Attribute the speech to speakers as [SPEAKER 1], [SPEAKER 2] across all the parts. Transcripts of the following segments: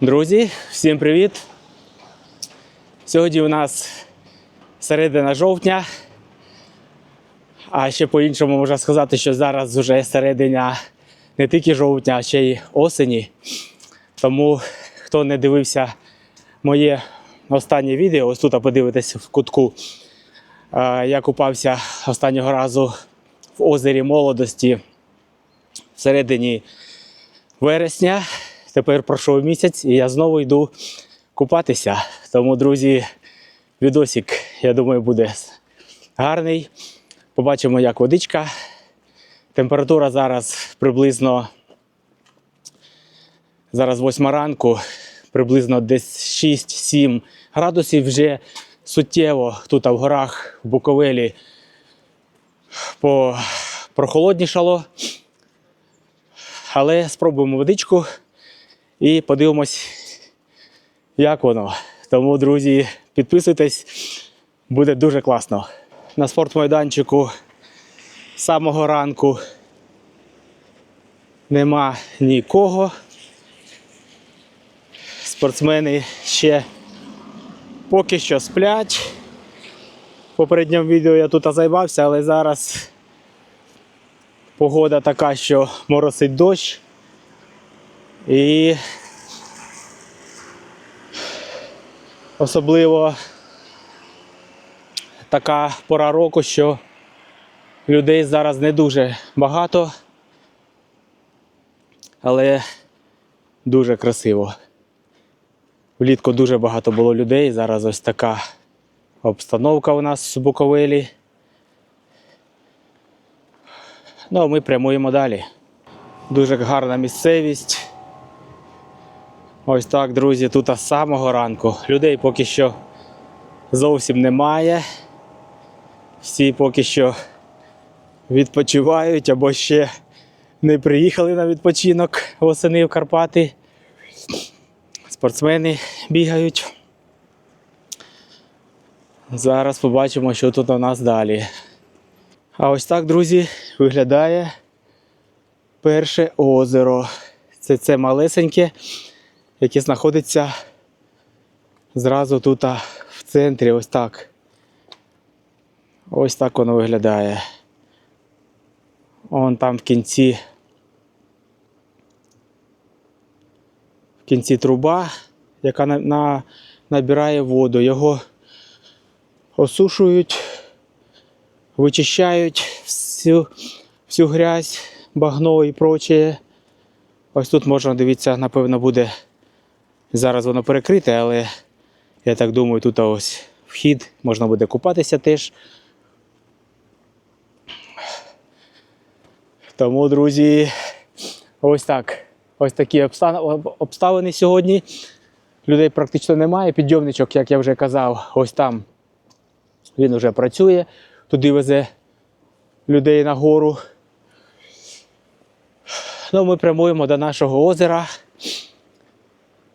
[SPEAKER 1] Друзі, всім привіт! Сьогодні у нас середина жовтня. А ще по-іншому можна сказати, що зараз вже середина не тільки жовтня, а ще й осені. Тому хто не дивився моє останнє відео, ось тут подивитесь в кутку. е, Я купався останнього разу в озері молодості в середині вересня. Тепер пройшов місяць і я знову йду купатися. Тому, друзі, відосик, я думаю, буде гарний. Побачимо, як водичка. Температура зараз приблизно зараз 8 ранку, приблизно десь 6-7 градусів вже суттєво тут в горах в Буковелі по прохолоднішало. Але спробуємо водичку і подивимось, як воно. Тому, друзі, підписуйтесь, буде дуже класно. На спортмайданчику з самого ранку нема нікого. Спортсмени ще поки що сплять. В попередньому відео я тут займався, але зараз погода така, що моросить дощ. І особливо така пора року, що людей зараз не дуже багато, але дуже красиво. Влітку дуже багато було людей. Зараз ось така обстановка у нас в Буковелі. Ну, а ми прямуємо далі. Дуже гарна місцевість. Ось так, друзі, тут з самого ранку. Людей поки що зовсім немає. Всі поки що відпочивають або ще не приїхали на відпочинок восени в Карпати. Спортсмени бігають. Зараз побачимо, що тут у нас далі. А ось так, друзі, виглядає перше озеро. Це це малесеньке, яке знаходиться зразу тут в центрі. Ось так. Ось так воно виглядає. Вон там в кінці. В кінці труба, яка на, на, набирає воду. Його осушують, вичищають всю, всю грязь, багно і прочее. Ось тут можна дивитися, напевно, буде. Зараз воно перекрите, але я так думаю, тут ось вхід, можна буде купатися теж. Тому, друзі, ось так. Ось такі обставини сьогодні. Людей практично немає. Підйомничок, як я вже казав, ось там він вже працює, туди везе людей на гору. Ну, ми прямуємо до нашого озера.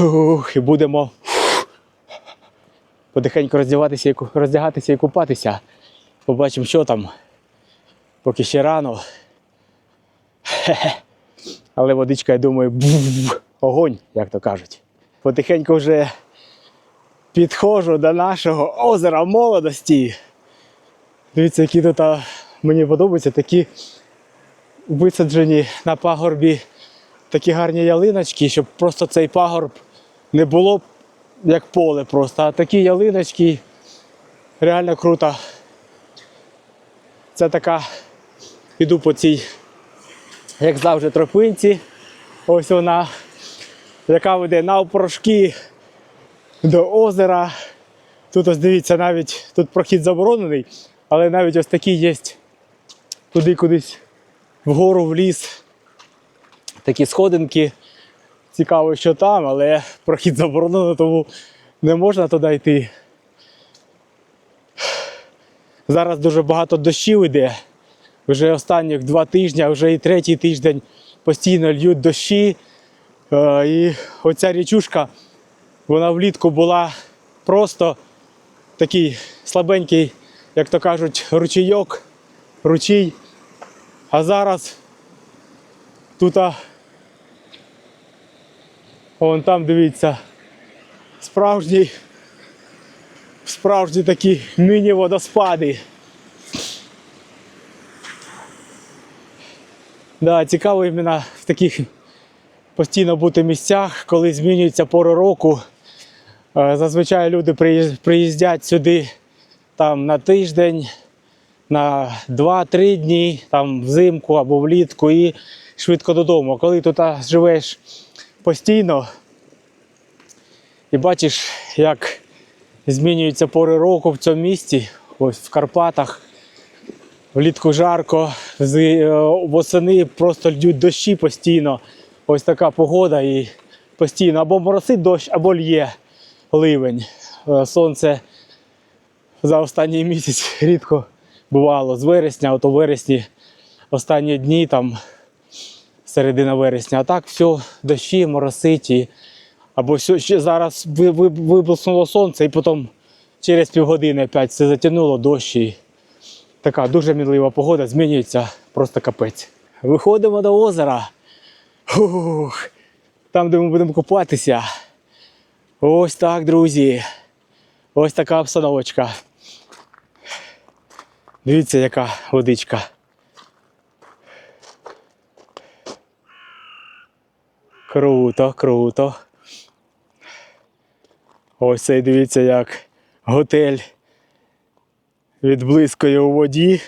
[SPEAKER 1] Ух, і будемо потихеньку роздягатися і, роздягатися і купатися. Побачимо, що там. Поки ще рано. Але водичка, я думаю, бу- огонь, як то кажуть. Потихеньку вже підходжу до нашого озера молодості. Дивіться, які тут мені подобаються такі висаджені на пагорбі такі гарні ялиночки, щоб просто цей пагорб не було як поле просто, а такі ялиночки реально круто. Це така, іду по цій, як завжди, тропинці. Ось вона, яка веде навпрошки до озера. Тут ось дивіться, навіть тут прохід заборонений, але навіть ось такі є туди кудись вгору в ліс. Такі сходинки. Цікаво, що там, але прохід заборонено, тому не можна туди йти. Зараз дуже багато дощів йде. Вже останніх два тижні, а вже і третій тиждень постійно льють дощі. Е, І оця річушка, вона влітку була просто такий слабенький, як то кажуть, ручейок, ручій. А зараз тут Вон там дивіться. Справжній. Справжні такі міні-водоспади. Да, цікаво іменно в таких постійно бути місцях, коли змінюється пора року. Е, Зазвичай люди приїздять сюди там на тиждень, на 2-3 дні, там взимку або влітку і швидко додому. Коли тут живеш постійно і бачиш, як змінюються пори року в цьому місті, ось в Карпатах. Влітку жарко, е, восени просто льють дощі постійно. Ось така погода і постійно або моросить дощ, або лє ливень. Е, Сонце за останній місяць рідко бувало з вересня, от у вересні останні дні, там середина вересня. А так все, дощі, моросить. Або сьо- ще зараз ви- ви- виблиснуло сонце, і потім через півгодини опять все затягнуло дощ. І така дуже мінлива погода, змінюється просто капець. Виходимо до озера. Ух, там, де ми будемо купатися. Ось так, друзі. Ось така обстановочка. Дивіться, яка водичка. Круто, круто. Ось цей дивіться, як готель відблискує у воді.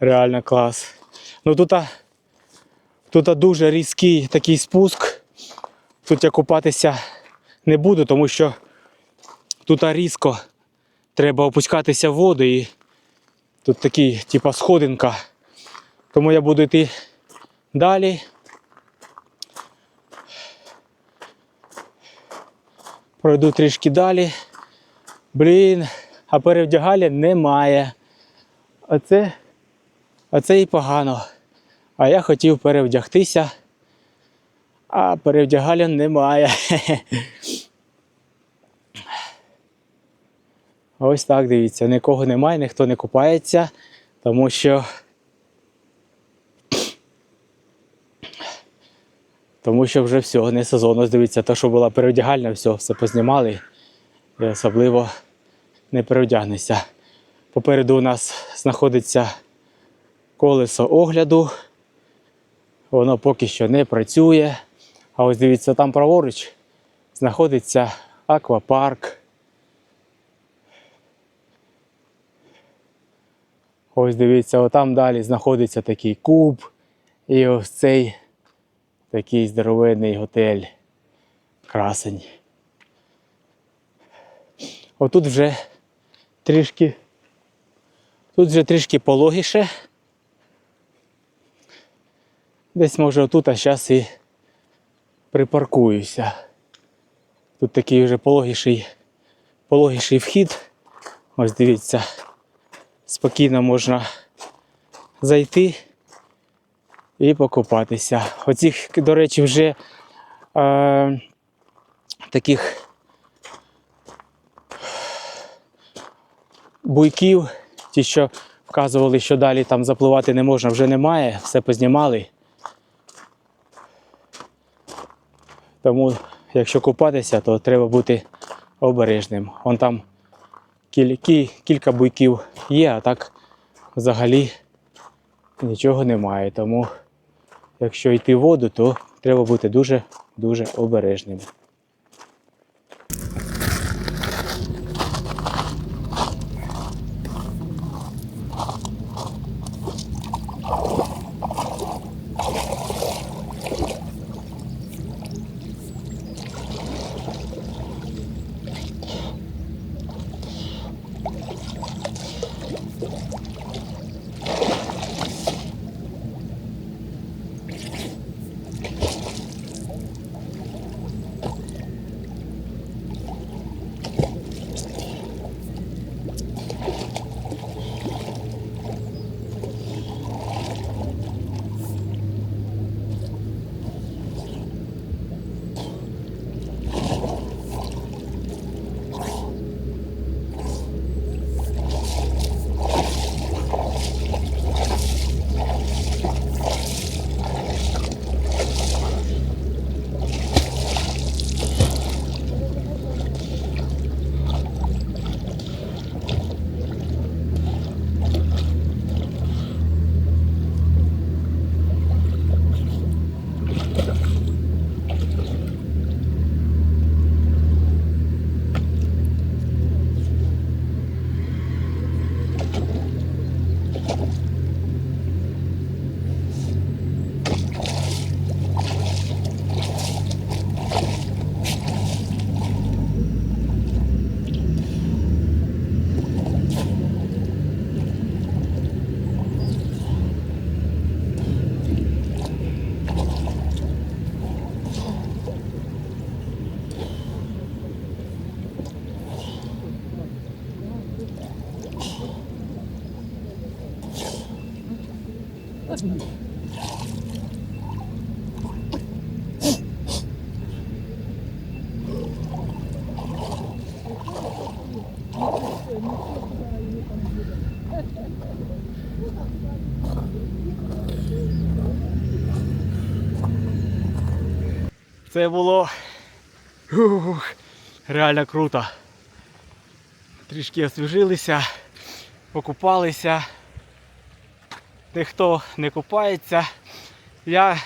[SPEAKER 1] Реально клас. Ну тут, тут дуже різкий такий спуск. Тут я купатися не буду, тому що тут різко треба опускатися в воду і тут такий, типа, сходинка. Тому я буду йти далі. Пройду трішки далі. Блін, а перевдягалі немає. Оце, оце і погано. А я хотів перевдягтися, а перевдягалі немає. Ось так дивіться, нікого немає, ніхто не купається, тому що. Тому що вже все, не сезон. Ось дивіться, те, що була перевдягальня, все, все познімали. І особливо не перевдягнешся. Попереду у нас знаходиться колесо огляду. Воно поки що не працює. А ось дивіться, там праворуч знаходиться аквапарк. Ось дивіться, отам далі знаходиться такий куб. І ось цей такий здоровенний готель. Красень. Отут вже трішки. Тут вже трішки пологіше. Десь може отут, а зараз і припаркуюся. Тут такий вже пологіший, пологіший вхід. Ось дивіться, спокійно можна зайти і покупатися. Оцих, до речі, вже е, таких буйків, ті, що вказували, що далі там запливати не можна, вже немає, все познімали. Тому, якщо купатися, то треба бути обережним. Вон там кіль, кі- кілька буйків є, а так взагалі нічого немає. Тому, якщо йти в воду, то треба бути дуже-дуже обережним. Це було ух, реально круто. Трішки освіжилися, покупалися. Дехто не купається. Я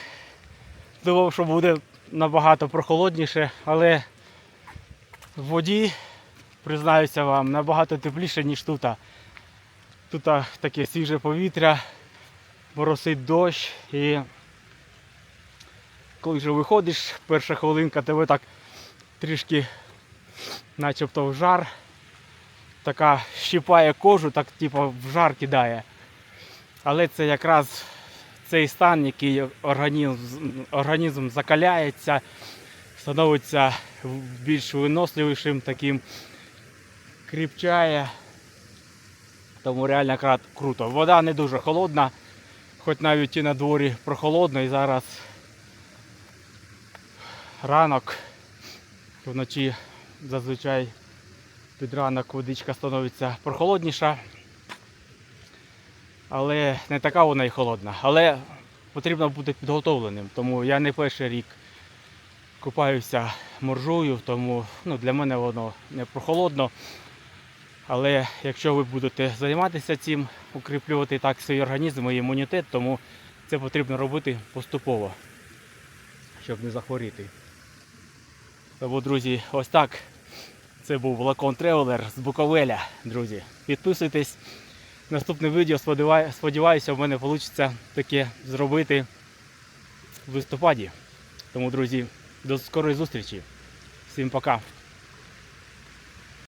[SPEAKER 1] думав, що буде набагато прохолодніше, але в воді, признаюся вам, набагато тепліше, ніж тут. Тут таке свіже повітря, моросить дощ і коли вже виходиш, перша хвилинка тебе так трішки начебто в жар. Така щипає кожу, так типу в жар кидає. Але це якраз цей стан, який організм, організм закаляється, становиться більш виносливішим, таким кріпчає. Тому реально круто. Вода не дуже холодна, хоч навіть і на дворі прохолодно і зараз ранок. Вночі зазвичай під ранок водичка становиться прохолодніша. Але не така вона і холодна. Але потрібно бути підготовленим. Тому я не перший рік купаюся моржою, тому ну, для мене воно не прохолодно. Але якщо ви будете займатися цим, укріплювати так свій організм і імунітет, тому це потрібно робити поступово, щоб не захворіти. Тому, друзі, ось так. Це був Лакон Тревелер з Буковеля, друзі. Підписуйтесь. Наступне відео, сподіваюся, в мене вийде таке зробити в листопаді. Тому, друзі, до скорої зустрічі. Всім пока.